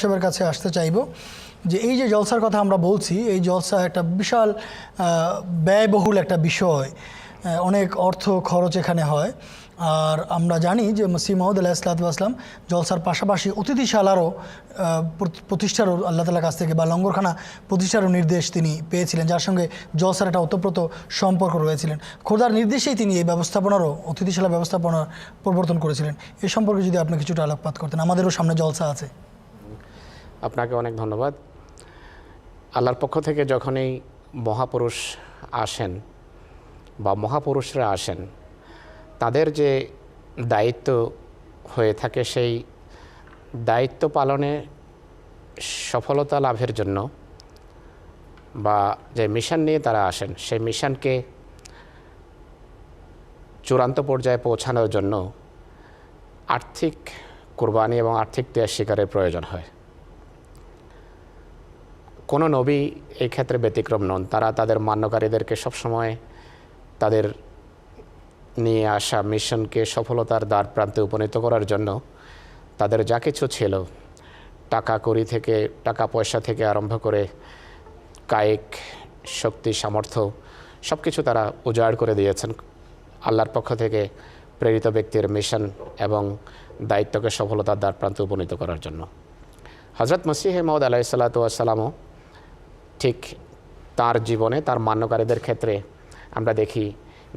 সাহেবের কাছে আসতে চাইব যে এই যে জলসার কথা আমরা বলছি, এই জলসা একটা বিশাল ব্যয়বহুল একটা বিষয়। অনেক অর্থ খরচ এখানে হয়। আর আমরা জানি যে মসিম মাহমুদ আল্লাহ ইসলাতাম জলসার পাশাপাশি অতিথিশালারও প্রতিষ্ঠারও আল্লাহ তালার কাছ থেকে বা লঙ্গরখানা প্রতিষ্ঠারও নির্দেশ তিনি পেয়েছিলেন, যার সঙ্গে জলসার একটা ওতপ্রোত সম্পর্ক রয়েছিলেন। খোদার নির্দেশেই তিনি এই ব্যবস্থাপনারও, অতিথিশালা ব্যবস্থাপনার প্রবর্তন করেছিলেন। এ সম্পর্কে যদি আপনি কিছুটা আলোকপাত করতেন, আমাদেরও সামনে জলসা আছে। আপনাকে অনেক ধন্যবাদ। আল্লাহর পক্ষ থেকে যখনই মহাপুরুষ আসেন বা মহাপুরুষরা আসেন, তাদের যে দায়িত্ব হয়ে থাকে সেই দায়িত্ব পালনে সফলতা লাভের জন্য বা যে মিশন নিয়ে তারা আসেন, সেই মিশনকে চূড়ান্ত পর্যায়ে পৌঁছানোর জন্য আর্থিক কোরবানি এবং আর্থিক ত্যাগ শিকারের প্রয়োজন হয়। কোনো নবী এই ক্ষেত্রে ব্যতিক্রম নন। তারা তাদের মান্যকারীদেরকে সবসময় তাদের নিয়ে আসা মিশনকে সফলতার দ্বার প্রান্তে উপনীত করার জন্য তাদের যা কিছু ছিল, টাকা কড়ি থেকে, টাকা পয়সা থেকে আরম্ভ করে কায়িক, শক্তি, সামর্থ্য সব কিছু তারা উজাড় করে দিয়েছেন। আল্লাহর পক্ষ থেকে প্রেরিত ব্যক্তির মিশন এবং দায়িত্বকে সফলতার দ্বার প্রান্তে উপনীত করার জন্য। হজরত মসিহ মৌদ আলাহি সাল্লাতামও ঠিক তার জীবনে, তার মান্যকারীদের ক্ষেত্রে আমরা দেখি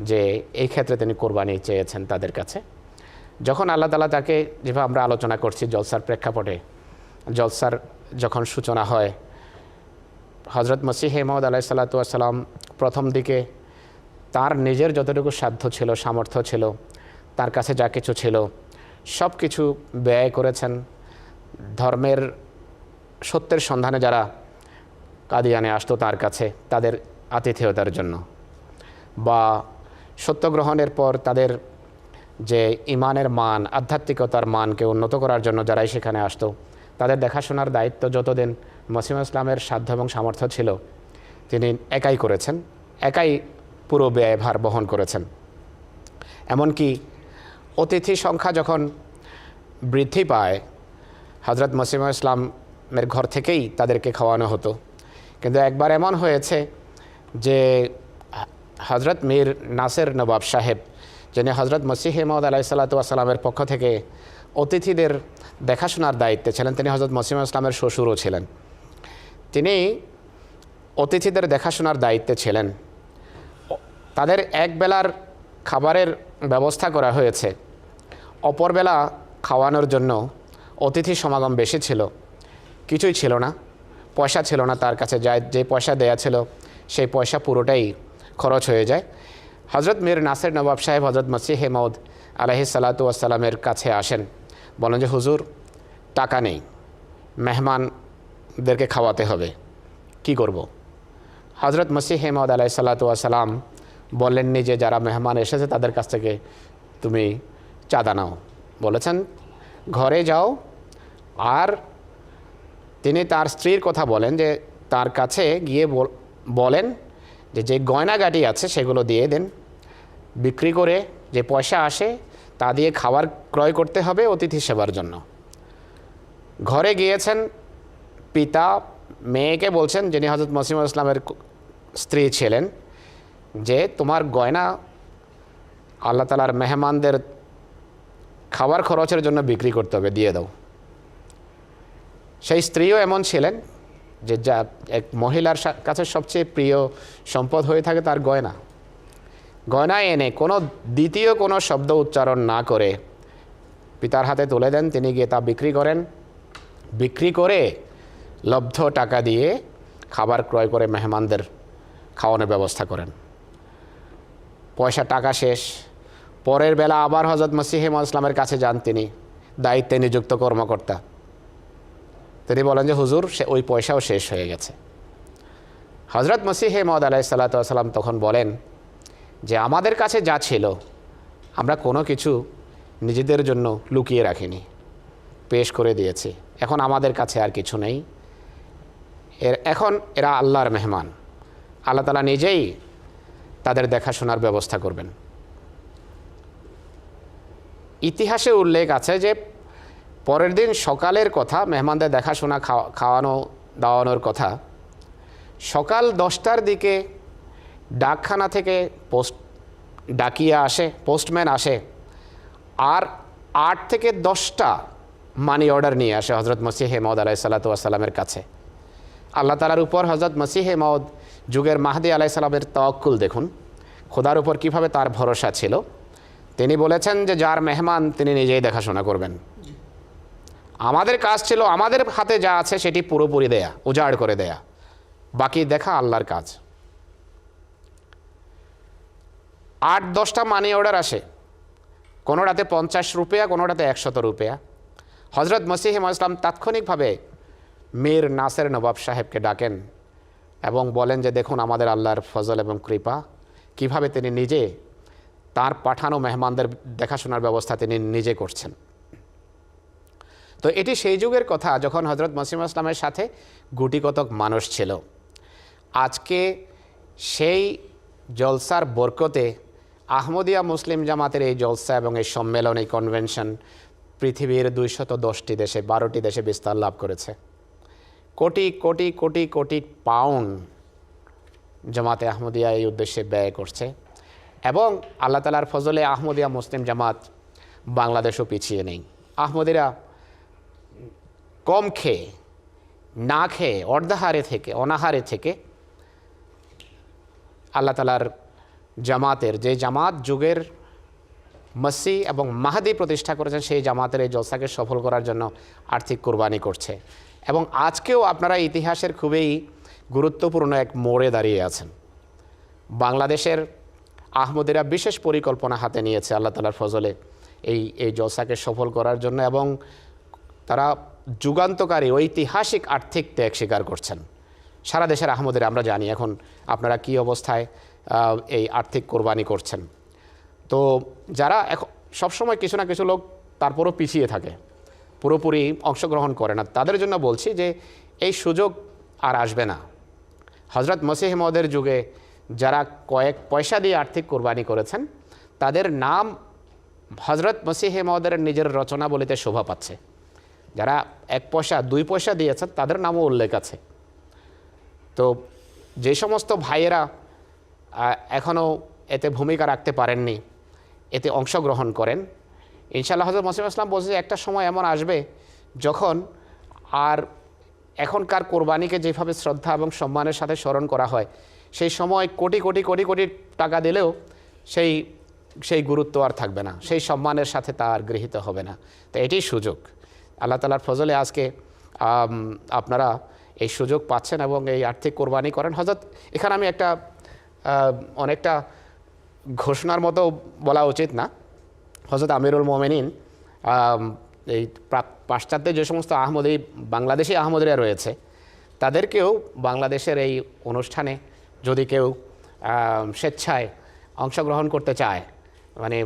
যে এই ক্ষেত্রে তিনি কোরবানি চেয়েছেন তাদের কাছে। যখন আল্লাহ তালা তাকে যেভাবে আমরা আলোচনা করছি জলসার প্রেক্ষাপটে, জলসার যখন সূচনা হয় হজরত মসিহ মহম্মদ আলাহি সাল্লাতাম প্রথম দিকে তার নিজের যতটুকু সাধ্য ছিল, সামর্থ্য ছিল, তার কাছে যা কিছু ছিল সব কিছু ব্যয় করেছেন। ধর্মের সত্যের সন্ধানে যারা কাদিয়ানে আসতো তার কাছে, তাদের আতিথেয়তার জন্য। বা সত্য গ্রহণের পর তাদের যে ইমানের মান, আধ্যাত্মিকতার মানকে উন্নত করার জন্য যারাই সেখানে আসতো, তাদের দেখাশোনার দায়িত্ব যতদিন মসিম ইসলামের সাধ্য এবং সামর্থ্য ছিল, তিনি একাই করেছেন, একাই পুরো ব্যয়ভার বহন করেছেন। এমনকি অতিথি সংখ্যা যখন বৃদ্ধি পায় হজরত মসিম ইসলামের ঘর থেকেই তাদেরকে খাওয়ানো হতো। কিন্তু একবার এমন হয়েছে যে হজরত মীর নাসের নবাব সাহেব, যিনি হজরত মসিহ মহম্মদ আলাহি পক্ষ থেকে অতিথিদের দেখাশোনার দায়িত্বে ছিলেন, তিনি হজরত মসিম ইসলামের শ্বশুরও ছিলেন। তিনি অতিথিদের দেখাশোনার দায়িত্বে ছিলেন। তাদের এক বেলার খাবারের ব্যবস্থা করা হয়েছে। অপরবেলা খাওয়ানোর জন্য অতিথি সমাগম বেশি ছিল, কিছুই ছিল না। পয়সা ছিল না তার কাছে, যা যে পয়সা দেয়া ছিল, সেই পয়সা পুরোটাই খরচ হয়ে যায়। হজরত মীর নাসের নবাব সাহেব হজরত মসিহ হেমদ আলহি সালাতু আসসালামের কাছে আসেন। বলেন যে, হুজুর, টাকা নেই, মেহমানদেরকে খাওয়াতে হবে, কি করব। হজরত মসিহ হেমদ আলাহি সাল্লাতু আসসালাম যে, যারা মেহমান এসেছে, তাদের কাছ থেকে তুমি চাঁদা নাও। বলেছেন, ঘরে যাও আর তার স্ত্রীর কথা বলেন যে তার কাছে গিয়ে বল- বলেন যে যে গয়নাগাটি আছে সেগুলো দিয়ে দেন। বিক্রি করে যে পয়সা আসে তা দিয়ে খাবার ক্রয় করতে হবে অতিথি সেবার জন্য। ঘরে গিয়েছেন পিতা, মেয়েকে বলছেন যিনি হজরত মসিম ইসলামের স্ত্রী ছিলেন যে তোমার গয়না আল্লাহ তালার মেহমানদের খাবার খরচের জন্য বিক্রি করতে হবে, দিয়ে দাও। সেই স্ত্রীও এমন ছিলেন যে যা এক মহিলার কাছে সবচেয়ে প্রিয় সম্পদ হয়ে থাকে তার গয়না। গয়না এনে কোনো দ্বিতীয় কোনো শব্দ উচ্চারণ না করে পিতার হাতে তুলে দেন। তিনি গিয়ে তা বিক্রি করেন। বিক্রি করে লব্ধ টাকা দিয়ে খাবার ক্রয় করে মেহমানদের খাওয়ানোর ব্যবস্থা করেন। পয়সা টাকা শেষ। পরের বেলা আবার হজরত মসিহিম ইসলামের কাছে যান তিনি। দায়িত্বে নিযুক্ত কর্মকর্তা। তিনি বলেন যে, হুজুর, সে ওই পয়সাও শেষ হয়ে গেছে। হজরত মসিহে মদ আলাহি সাল্লাতাম তখন বলেন যে, আমাদের কাছে যা ছিল, আমরা কোনো কিছু নিজেদের জন্য লুকিয়ে রাখিনি, পেশ করে দিয়েছি। এখন আমাদের কাছে আর কিছু নেই। এর, এখন এরা আল্লাহর মেহমান। আল্লাহ তালা নিজেই তাদের দেখাশোনার ব্যবস্থা করবেন। ইতিহাসে উল্লেখ আছে যে পরের দিন সকালের কথা, মেহমানদের দেখাশোনা খাওয়া, খাওয়ানো, দাওয়ানোর কথা। সকাল দশটার দিকে ডাকখানা থেকে পোস্ট, ডাকিয়া আসে, পোস্টম্যান আসে। আর আট থেকে দশটা মানি অর্ডার নিয়ে আসে হজরত মসিহে মদ আলাই সাল্লাতু আসসালামের কাছে। আল্লাহ তালার উপর হজরত মসিহে মদ যুগের মাহদি আলাই সাল্লামের তওয়াক্কুল দেখুন, খোদার উপর কীভাবে তার ভরসা ছিল। তিনি বলেছেন যে যার মেহমান তিনি নিজেই দেখাশোনা করবেন। আমাদের কাজ ছিল, আমাদের হাতে যা আছে সেটি পুরোপুরি দেয়া, উজাড় করে দেয়া। বাকি দেখা আল্লাহর কাজ। আট, দশটা মানি অর্ডার আসে। কোনোটাতে পঞ্চাশ রুপিয়া কোনোটাতে একশত রুপিয়া। হজরত মসিহ ইসলাম তাৎক্ষণিকভাবে মীর নাসের নবাব সাহেবকে ডাকেন এবং বলেন যে, দেখুন, আমাদের আল্লাহর ফজল এবং কৃপা। কীভাবে তিনি নিজে, তার পাঠানো মেহমানদের দেখাশোনার ব্যবস্থা তিনি নিজে করছেন। তো এটি সেই যুগের কথা যখন হজরত মসিম ইসলামের সাথে গুটিকতক মানুষ ছিল। আজকে সেই জলসার বরকতে আহমদিয়া মুসলিম জামাতের এই জলসা এবং এই সম্মেলন, এই কনভেনশন পৃথিবীর দুইশত দশটি দেশে, বারোটি দেশে বিস্তার লাভ করেছে। কোটি কোটি কোটি কোটি পাউন্ড জামাতে আহমদিয়া এই উদ্দেশ্যে ব্যয় করছে এবং আল্লাহ তালার ফজলে আহমদিয়া মুসলিম জামাত বাংলাদেশও পিছিয়ে নেই। আহমদিরা কম খেয়ে, না খেয়ে, অর্ধাহারে থেকে, অনাহারে থেকে আল্লাহ তালার জামাতের, যে জামাত যুগের মসি এবং মাহাদি প্রতিষ্ঠা করেছেন, সেই জামাতের এই জলসাকে সফল করার জন্য আর্থিক কোরবানি করছে। এবং আজকেও আপনারা ইতিহাসের খুবই গুরুত্বপূর্ণ এক মোড়ে দাঁড়িয়ে আছেন। বাংলাদেশের আহমদিরা বিশেষ পরিকল্পনা হাতে নিয়েছে আল্লাহ তালার ফজলে এই এই জলসাকে সফল করার জন্য এবং তারা যুগান্তকারী ঐতিহাসিক আর্থিক ত্যাগ স্বীকার করছেন। সারা দেশের আহমদের আমরা জানি এখন আপনারা কি অবস্থায় এই আর্থিক কোরবানি করছেন। তো যারা এখন সবসময় কিছু না কিছু লোক তারপরও পিছিয়ে থাকে, পুরোপুরি অংশগ্রহণ করে না। তাদের জন্য বলছি যে এই সুযোগ আর আসবে না। হজরত মসিহ মদের যুগে যারা কয়েক পয়সা দিয়ে আর্থিক কোরবানি করেছেন, তাদের নাম হজরত মসিহ মদের নিজের রচনা বলিতে শোভা পাচ্ছে। যারা এক পয়সা, দুই পয়সা দিয়েছেন, তাদের নামও উল্লেখ আছে। তো যে সমস্ত ভাইয়েরা এখনও এতে ভূমিকা রাখতে পারেননি, এতে অংশগ্রহণ করেন, ইনশাআল্লাহ হজরত মসিম ইসলাম বলছে যে, একটা সময় এমন আসবে যখন আর এখনকার কোরবানিকে যেভাবে শ্রদ্ধা এবং সম্মানের সাথে স্মরণ করা হয়, সেই সময় কোটি কোটি কোটি কোটি টাকা দিলেও সেই সেই গুরুত্ব আর থাকবে না, সেই সম্মানের সাথে তা আর গৃহীত হবে না। তো এটাই সুযোগ। আল্লাহ তালার ফজলে আজকে আপনারা এই সুযোগ পাচ্ছেন এবং এই আর্থিক কোরবানি করেন। হজরত এখানে আমি একটা অনেকটা ঘোষণার মতো বলা উচিত না। হজরত আমিরুল মোমেনিন এই পাশ্চাত্যে যে সমস্ত আহমদি, বাংলাদেশি আহমদিরা রয়েছে, তাদেরকেও বাংলাদেশের এই অনুষ্ঠানে যদি কেউ স্বেচ্ছায় অংশগ্রহণ করতে চায় মানে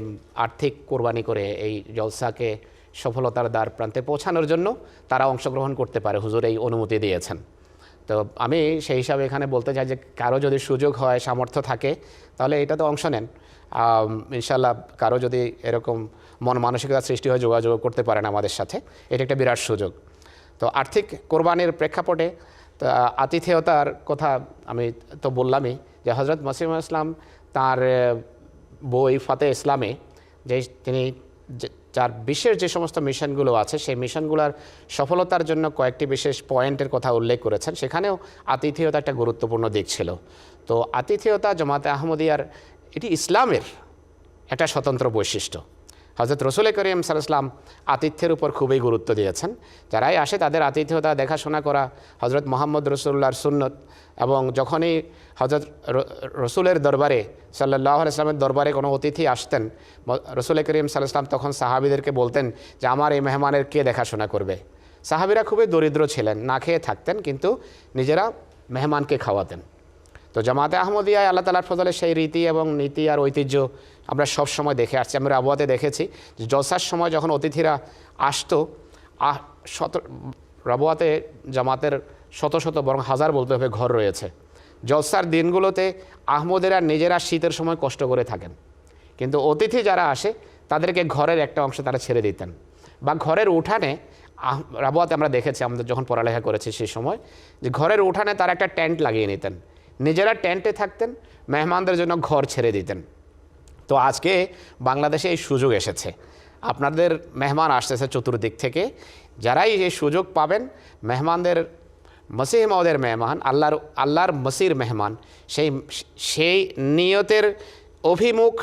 আর্থিক কোরবানি করে এই জলসাকে সফলতার দ্বার প্রান্তে পৌঁছানোর জন্য তারা অংশগ্রহণ করতে পারে, হুজুর এই অনুমতি দিয়েছেন। তো আমি সেই হিসাবে এখানে বলতে চাই যে কারও যদি সুযোগ হয়, সামর্থ্য থাকে, তাহলে এটাতে অংশ নেন। ইনশাল্লাহ কারও যদি এরকম মন মানসিকতা সৃষ্টি হয়, যোগাযোগ করতে পারেন আমাদের সাথে। এটা একটা বিরাট সুযোগ। তো আর্থিক কোরবানির প্রেক্ষাপটে আতিথেয়তার কথা আমি তো বললামই যে হজরত মসিম ইসলাম তার বই ফাতে ইসলামে যে তিনি যার বিশেষ যে সমস্ত মিশনগুলো আছে, সেই মিশনগুলোর সফলতার জন্য কয়েকটি বিশেষ পয়েন্টের কথা উল্লেখ করেছেন। সেখানেও আতিথেয়তা একটা গুরুত্বপূর্ণ দিক ছিল। তো আতিথেয়তা জমাতে আহমদিয়ার এটি ইসলামের একটা স্বতন্ত্র বৈশিষ্ট্য। হজরত রসুল করিম সাল্লাম আতিথ্যের উপর খুবই গুরুত্ব দিয়েছেন। যারাই আসে তাদের আতিথ্যতা, দেখাশোনা করা হজরত মোহাম্মদ রসুল্লাহর সুন্নত এবং যখনই হজরত রসুলের দরবারে সাল্লাহ ইসলামের দরবারে কোনো অতিথি আসতেন রসুল করিম সাল্লাম তখন সাহাবিদেরকে বলতেন যে, আমার এই মেহমানের কে দেখাশোনা করবে? সাহাবিরা খুবই দরিদ্র ছিলেন, না খেয়ে থাকতেন, কিন্তু নিজেরা মেহমানকে খাওয়াতেন। তো জামাতে আহমদিয়ায় আল্লাহ তালার ফজলে সেই রীতি এবং নীতি আর ঐতিহ্য আমরা সব সময় দেখে আসছি। আমরা আবহাওয়াতে দেখেছি যে জলসার সময় যখন অতিথিরা আসতো শত রাবুয়াতে জামাতের শত শত বরং হাজার বলতে হবে ঘর রয়েছে। জলসার দিনগুলোতে আহমদেরা নিজেরা শীতের সময় কষ্ট করে থাকেন। কিন্তু অতিথি যারা আসে তাদেরকে ঘরের একটা অংশ তারা ছেড়ে দিতেন। বা ঘরের উঠানে আহ, রাবুয়াতে আমরা দেখেছি আমাদের যখন পড়ালেখা করেছি সেই সময় যে ঘরের উঠানে তারা একটা টেন্ট লাগিয়ে নিতেন। নিজেরা টেন্টে থাকতেন, মেহমানদের জন্য ঘর ছেড়ে দিতেন। তো আজকে বাংলাদেশে এই সুযোগ এসেছে। আপনাদের মেহমান আসতেছে চতুর্দিক থেকে। যারাই এই সুযোগ পাবেন, মেহমানদের, মসিহ মহদের মেহমান, আল্লাহর আল্লাহর মসির মেহমান, সেই সেই নিয়তের অভিমুখ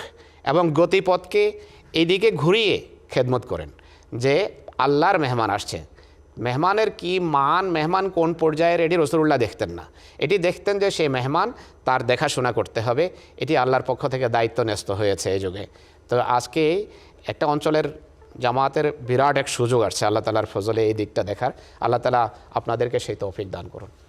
এবং গতিপথকে এদিকে ঘুরিয়ে খেদমত করেন যে আল্লাহর মেহমান আসছে। মেহমানের কি মান, মেহমান কোন পর্যায়ের, এটি রসুল্লাহ দেখতেন না। এটি দেখতেন যে সেই মেহমান তার দেখাশোনা করতে হবে। এটি আল্লাহর পক্ষ থেকে দায়িত্ব ন্যস্ত হয়েছে এই যুগে। তো আজকে একটা অঞ্চলের জামাতের বিরাট এক সুযোগ আসছে আল্লাহ তালার ফজলে এই দিকটা দেখার। আল্লাহ তালা আপনাদেরকে সেই তৌফিক দান করুন।